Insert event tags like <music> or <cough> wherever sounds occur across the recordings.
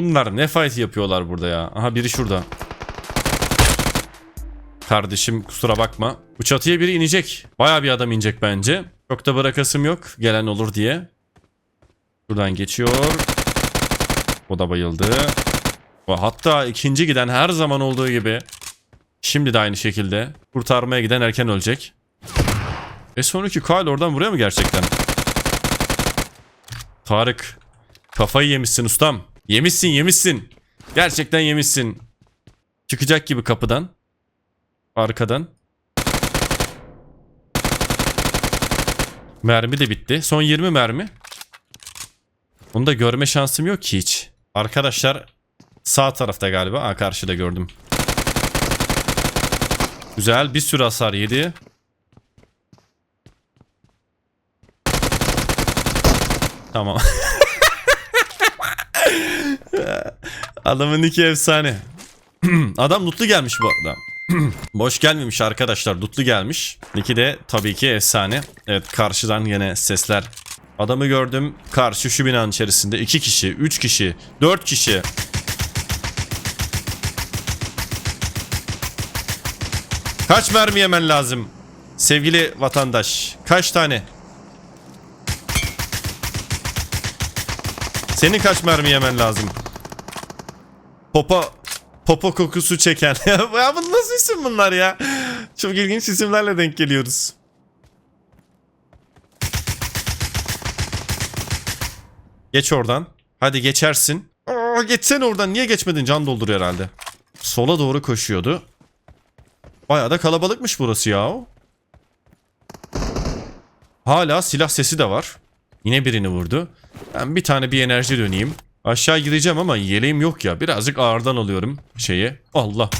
Bunlar ne fight yapıyorlar burada ya. Aha biri şurada. Kardeşim kusura bakma. Bu çatıya biri inecek. Baya bir adam inecek bence. Çok da bırakasım yok. Gelen olur diye. Buradan geçiyor. O da bayıldı. Ve Hatta ikinci giden her zaman olduğu gibi. Şimdi de aynı şekilde. Kurtarmaya giden erken ölecek. E sonraki Kyle oradan buraya mı gerçekten? Tarık. Kafayı yemişsin ustam. Yemişsin yemişsin. Gerçekten yemişsin. Çıkacak gibi kapıdan. Arkadan. Mermi de bitti. Son 20 mermi. Onu da görme şansım yok ki hiç. Arkadaşlar sağ tarafta galiba. Aa karşıda gördüm. Güzel bir sürü hasar yedi. Tamam. <laughs> Adamın iki efsane. <clears throat> Adam lootlu gelmiş bu arada. <clears throat> Boş gelmemiş arkadaşlar. Lootlu gelmiş. Niki de tabii ki efsane. Evet karşıdan yine sesler. Adamı gördüm. Karşı şu binanın içerisinde. iki kişi, üç kişi, dört kişi. Kaç mermi yemen lazım? Sevgili vatandaş. Kaç tane? Senin kaç mermi yemen lazım? Popo Popo kokusu çeken. <laughs> ya bu nasıl isim bunlar ya? Çok ilginç isimlerle denk geliyoruz. Geç oradan. Hadi geçersin. Aa, geçsene oradan. Niye geçmedin? Can dolduruyor herhalde. Sola doğru koşuyordu. Bayağı da kalabalıkmış burası ya. Hala silah sesi de var. Yine birini vurdu. Ben bir tane bir enerji döneyim. Aşağı gireceğim ama yeleğim yok ya. Birazcık ağırdan alıyorum şeyi. Allah.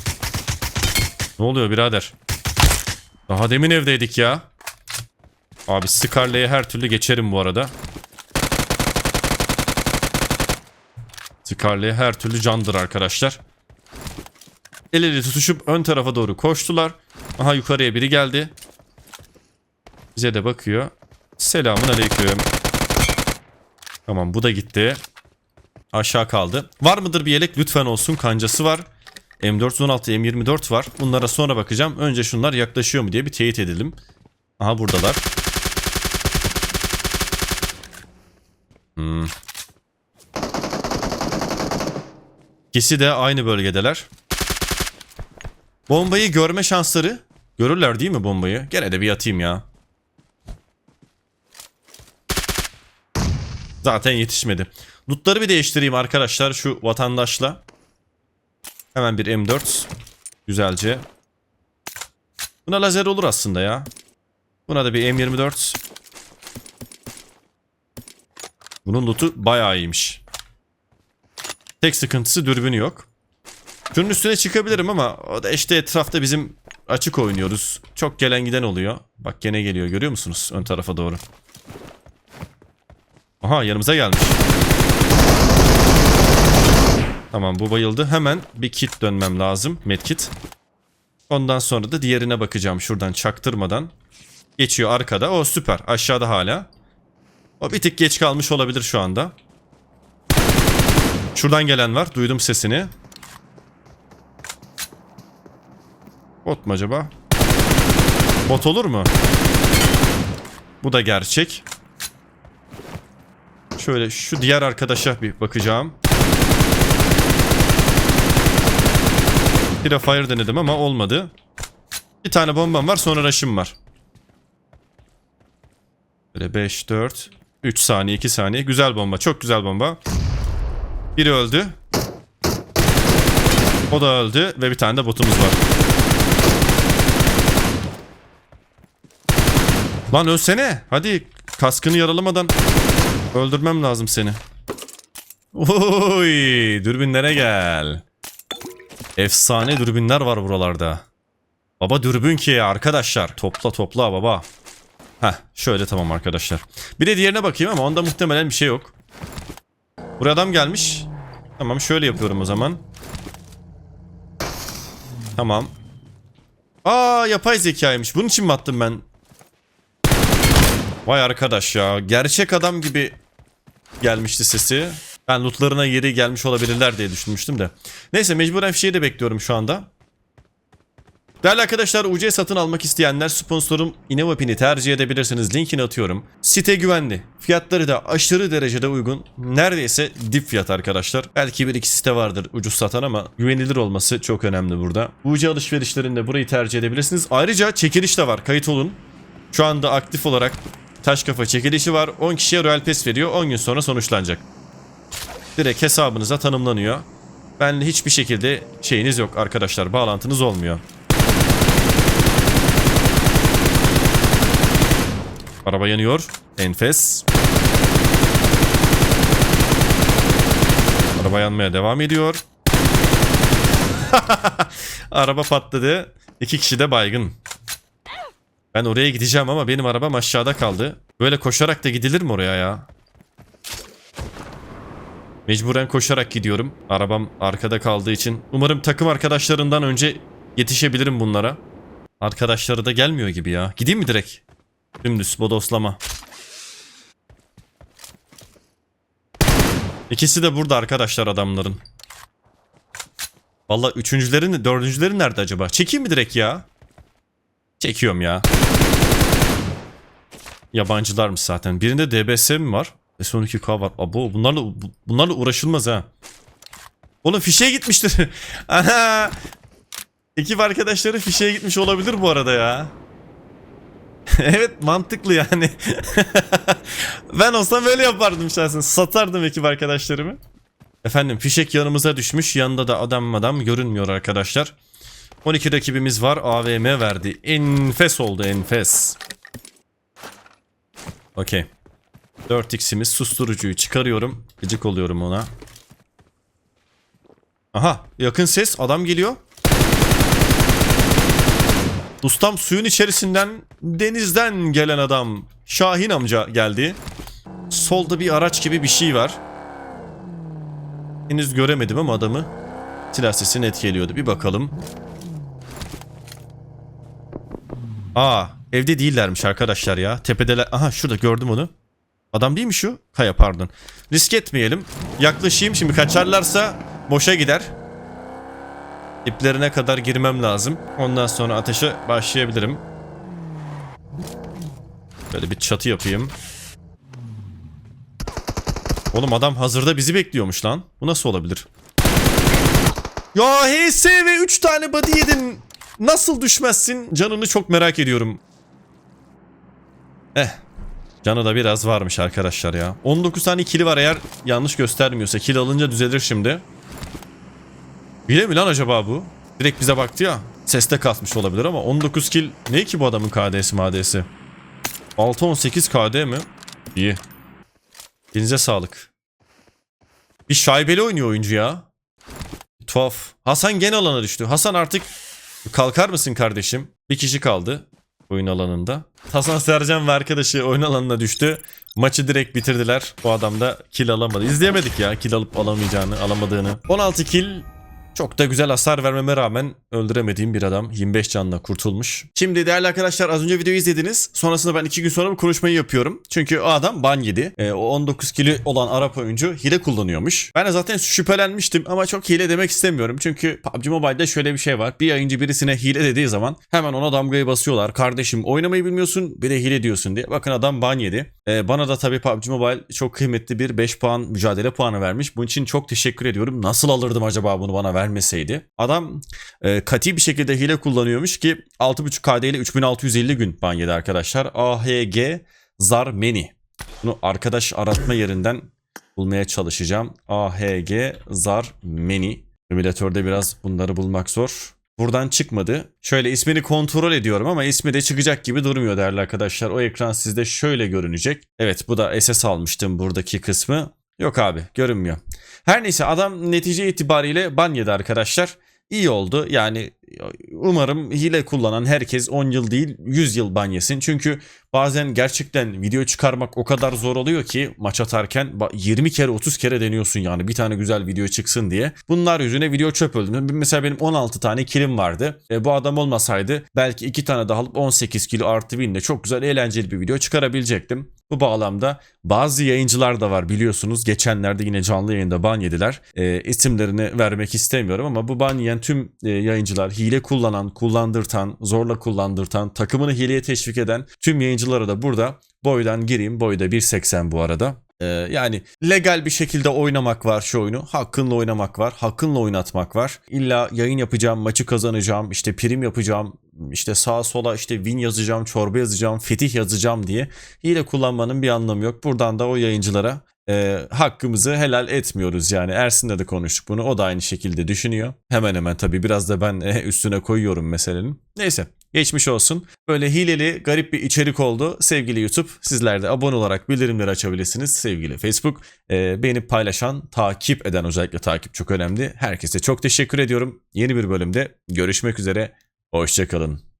Ne oluyor birader? Daha demin evdeydik ya. Abi Scarlet'e her türlü geçerim bu arada. Scarlet her türlü candır arkadaşlar. El ele tutuşup ön tarafa doğru koştular. Aha yukarıya biri geldi. Bize de bakıyor. Selamun aleyküm. Tamam bu da gitti. Aşağı kaldı. Var mıdır bir yelek? Lütfen olsun. Kancası var. M416, M24 var. Bunlara sonra bakacağım. Önce şunlar yaklaşıyor mu diye bir teyit edelim. Aha buradalar. Hmm. İkisi de aynı bölgedeler. Bombayı görme şansları. Görürler değil mi bombayı? Gene de bir atayım ya. Zaten yetişmedi. Lootları bir değiştireyim arkadaşlar şu vatandaşla. Hemen bir M4. Güzelce. Buna lazer olur aslında ya. Buna da bir M24. Bunun lootu bayağı iyiymiş. Tek sıkıntısı dürbünü yok. Şunun üstüne çıkabilirim ama o da işte etrafta bizim açık oynuyoruz. Çok gelen giden oluyor. Bak gene geliyor görüyor musunuz ön tarafa doğru. Aha yanımıza gelmiş. Tamam bu bayıldı. Hemen bir kit dönmem lazım. Medkit. Ondan sonra da diğerine bakacağım şuradan çaktırmadan. Geçiyor arkada. O süper. Aşağıda hala. O bir tık geç kalmış olabilir şu anda. Şuradan gelen var. Duydum sesini. Bot mu acaba? Bot olur mu? Bu da gerçek. Şöyle şu diğer arkadaşa bir bakacağım. Bir de fire denedim ama olmadı. Bir tane bombam var sonra rush'ım var. Böyle 5, 4, 3 saniye 2 saniye. Güzel bomba çok güzel bomba. Biri öldü. O da öldü ve bir tane de botumuz var. Lan ölsene. Hadi kaskını yaralamadan öldürmem lazım seni. Oy, dürbünlere gel. Efsane dürbünler var buralarda. Baba dürbün ki arkadaşlar. Topla topla baba. Heh şöyle tamam arkadaşlar. Bir de diğerine bakayım ama onda muhtemelen bir şey yok. Buraya adam gelmiş. Tamam şöyle yapıyorum o zaman. Tamam. Aa yapay zekaymış. Bunun için mi attım ben? Vay arkadaş ya. Gerçek adam gibi gelmişti sesi. Ben lootlarına yeri gelmiş olabilirler diye düşünmüştüm de. Neyse mecburen fişeği de bekliyorum şu anda. Değerli arkadaşlar UC satın almak isteyenler sponsorum Innovapin'i tercih edebilirsiniz. Linkini atıyorum. Site güvenli. Fiyatları da aşırı derecede uygun. Neredeyse dip fiyat arkadaşlar. Belki bir iki site vardır ucuz satan ama güvenilir olması çok önemli burada. UC alışverişlerinde burayı tercih edebilirsiniz. Ayrıca çekiliş de var. Kayıt olun. Şu anda aktif olarak taş kafa çekilişi var. 10 kişiye Royal Pass veriyor. 10 gün sonra sonuçlanacak. Direkt hesabınıza tanımlanıyor. Benle hiçbir şekilde şeyiniz yok arkadaşlar. Bağlantınız olmuyor. Araba yanıyor. Enfes. Araba yanmaya devam ediyor. <laughs> Araba patladı. İki kişi de baygın. Ben oraya gideceğim ama benim arabam aşağıda kaldı. Böyle koşarak da gidilir mi oraya ya? Mecburen koşarak gidiyorum. Arabam arkada kaldığı için. Umarım takım arkadaşlarından önce yetişebilirim bunlara. Arkadaşları da gelmiyor gibi ya. Gideyim mi direkt? Dümdüz bodoslama. İkisi de burada arkadaşlar adamların. Vallahi üçüncülerin, dördüncülerin nerede acaba? Çekeyim mi direkt ya? Çekiyorum ya. Yabancılarmış zaten. Birinde DBS mi var? S12K var. Abo bunlarla bu- bunlarla uğraşılmaz ha. Oğlum fişeye gitmiştir. <laughs> Ana. Ekip arkadaşları fişeye gitmiş olabilir bu arada ya. <laughs> evet mantıklı yani. <laughs> ben olsam böyle yapardım şahsen. Satardım ekip arkadaşlarımı. Efendim fişek yanımıza düşmüş. Yanında da adam adam görünmüyor arkadaşlar. 12 rakibimiz var. AVM verdi. Enfes oldu enfes. Okey. 4x'imiz susturucuyu çıkarıyorum. Gıcık oluyorum ona. Aha yakın ses adam geliyor. Ustam suyun içerisinden denizden gelen adam Şahin amca geldi. Solda bir araç gibi bir şey var. Henüz göremedim ama adamı. Silah sesi net geliyordu. Bir bakalım. Aa evde değillermiş arkadaşlar ya. Tepedeler. Aha şurada gördüm onu. Adam değil mi şu? Kaya pardon. Risk etmeyelim. Yaklaşayım şimdi kaçarlarsa boşa gider. İplerine kadar girmem lazım. Ondan sonra ateşe başlayabilirim. Böyle bir çatı yapayım. Oğlum adam hazırda bizi bekliyormuş lan. Bu nasıl olabilir? Ya HS ve 3 tane body yedin. Nasıl düşmezsin? Canını çok merak ediyorum. Eh. Canı da biraz varmış arkadaşlar ya. 19 tane kili var eğer yanlış göstermiyorsa. Kill alınca düzelir şimdi. Bile mi lan acaba bu? Direkt bize baktı ya. Seste kasmış olabilir ama 19 kill ne ki bu adamın KD'si madesi? 6-18 KD mi? İyi. Elinize sağlık. Bir şaibeli oynuyor oyuncu ya. Tuhaf. Hasan gene alana düştü. Hasan artık kalkar mısın kardeşim? Bir kişi kaldı oyun alanında. Hasan Sercan ve arkadaşı oyun alanına düştü. Maçı direkt bitirdiler. Bu adam da kill alamadı. İzleyemedik ya kill alıp alamayacağını, alamadığını. 16 kill çok da güzel hasar vermeme rağmen öldüremediğim bir adam 25 canla kurtulmuş. Şimdi değerli arkadaşlar az önce videoyu izlediniz. Sonrasında ben 2 gün sonra bu konuşmayı yapıyorum. Çünkü o adam ban yedi. Ee, o 19 kilo olan Arap oyuncu hile kullanıyormuş. Ben de zaten şüphelenmiştim ama çok hile demek istemiyorum. Çünkü PUBG Mobile'de şöyle bir şey var. Bir yayıncı birisine hile dediği zaman hemen ona damgayı basıyorlar. Kardeşim oynamayı bilmiyorsun bir de hile diyorsun diye. Bakın adam ban yedi. Ee, bana da tabii PUBG Mobile çok kıymetli bir 5 puan mücadele puanı vermiş. Bunun için çok teşekkür ediyorum. Nasıl alırdım acaba bunu bana vermeseydi? Adam e, kati bir şekilde hile kullanıyormuş ki 6.5 KD ile 3650 gün ban yedi arkadaşlar. AHG Zarmeni. Bunu arkadaş aratma yerinden bulmaya çalışacağım. AHG Zarmeni. Emülatörde biraz bunları bulmak zor. Buradan çıkmadı. Şöyle ismini kontrol ediyorum ama ismi de çıkacak gibi durmuyor değerli arkadaşlar. O ekran sizde şöyle görünecek. Evet bu da SS almıştım buradaki kısmı. Yok abi görünmüyor. Her neyse adam netice itibariyle ban yedi arkadaşlar. İyi oldu yani umarım hile kullanan herkes 10 yıl değil 100 yıl ban yesin. Çünkü bazen gerçekten video çıkarmak o kadar zor oluyor ki maç atarken ba- 20 kere 30 kere deniyorsun yani bir tane güzel video çıksın diye. Bunlar yüzüne video çöp öldü. Mesela benim 16 tane kilim vardı. E, bu adam olmasaydı belki 2 tane daha alıp 18 kilo artı winle çok güzel eğlenceli bir video çıkarabilecektim. Bu bağlamda bazı yayıncılar da var biliyorsunuz. Geçenlerde yine canlı yayında ban yediler. E, isimlerini vermek istemiyorum ama bu ban yiyen tüm e, yayıncılar, hile kullanan, kullandırtan, zorla kullandırtan, takımını hileye teşvik eden tüm yayıncılara da burada boydan gireyim. Boyu da 1.80 bu arada. Ee, yani legal bir şekilde oynamak var şu oyunu. Hakkınla oynamak var. Hakkınla oynatmak var. İlla yayın yapacağım, maçı kazanacağım, işte prim yapacağım, işte sağa sola işte win yazacağım, çorba yazacağım, fetih yazacağım diye hile kullanmanın bir anlamı yok. Buradan da o yayıncılara e, hakkımızı helal etmiyoruz yani. Ersin'le de konuştuk bunu. O da aynı şekilde düşünüyor. Hemen hemen tabii biraz da ben e, üstüne koyuyorum meselenin. Neyse geçmiş olsun. Böyle hileli garip bir içerik oldu. Sevgili YouTube sizler de abone olarak bildirimleri açabilirsiniz. Sevgili Facebook e, beğenip paylaşan, takip eden özellikle takip çok önemli. Herkese çok teşekkür ediyorum. Yeni bir bölümde görüşmek üzere. Hoşçakalın.